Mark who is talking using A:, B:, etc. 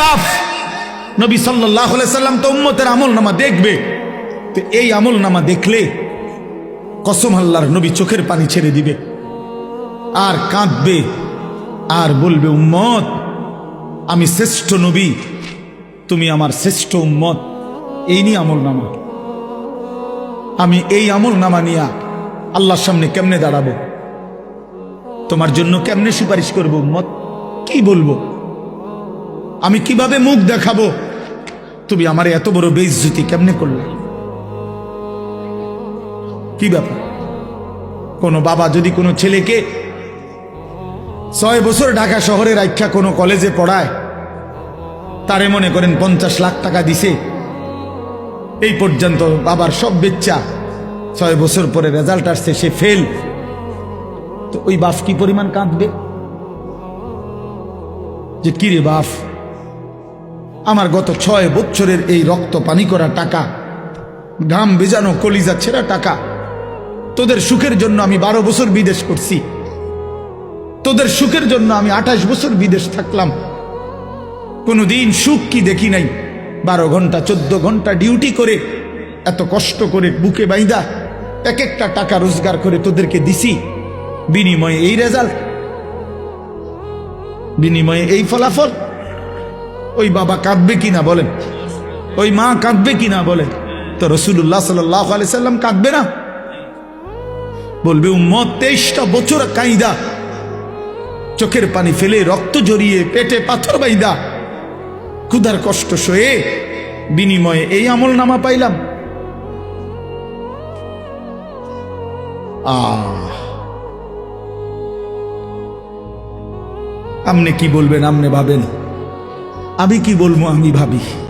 A: বাপ। নবী সাল্লাহ সাল্লাম তো উম্মতের আমল নামা দেখবে। তো এই আমল নামা দেখলে কসম আল্লাহর নবী চোখের পানি ছেড়ে দিবে। আর কাঁদবে, আর বলবে, উম্মত, আমি শ্রেষ্ঠ নবী, তুমি আমার শ্রেষ্ঠ উম্মত। এই নিয়ে আমল নামা আমি এই আমল নামা নিয়া আল্লাহর সামনে কেমনে দাঁড়াবো? তোমার জন্য কেমনে সুপারিশ করব, উম্মত? কি বলব? আমি কীভাবে মুখ দেখাবো? তুমি আমার এত বড় বেইজ্জতি কেমনে করলে? কি ব্যাপার? কোনো বাবা যদি কোনো ছেলেকে ছয় বছর ঢাকা শহরে রাখা কোনো কলেজে পড়ায়, তারে মনে করেন পঞ্চাশ লাখ টাকা দিছে, এই পর্যন্ত বাবার সব বেচ্চা, ছয় বছর পরে রেজাল্ট আসছে, সে ফেল তো ওই বাপ কি পরিমাণ কাঁদবে? যে কি রে বাপ? আমার গত ছয় বছরের এই রক্ত পানি করা টাকা, ঘাম বেজানো কলিজা ছেঁড়া টাকা, তোদের সুখের জন্য আমি বারো বছর বিদেশ করছি। তোদের সুখের জন্য আমি আঠাশ বছর বিদেশ থাকলাম। কোনোদিন সুখ কি দেখি নাই। বারো ঘণ্টা, চোদ্দ ঘণ্টা ডিউটি করে, এত কষ্ট করে বুকে বাইদা এক একটা টাকা রোজগার করে তোদেরকে দিছি। বিনিময়ে এই রেজাল্ট, বিনিময়ে এই ফলাফল। ওই বাবা কাঁদবে কিনা বলেন? ওই মা কাঁদবে কিনা বলেন? তো রসুল্লাহ সাল্লাম কাঁদবে না? বলবে, উম্মত, তেইশটা বছর কাইদা চোখের পানি ফেলে রক্ত জড়িয়ে পেটে পাথর বাইদা। ক্ষুধার কষ্ট সয়ে বিনিময়ে এই আমল নামা পাইলাম। আপনি কি বলবেন আপনি ভাবেন? আমি কি বলব আমি ভাবি।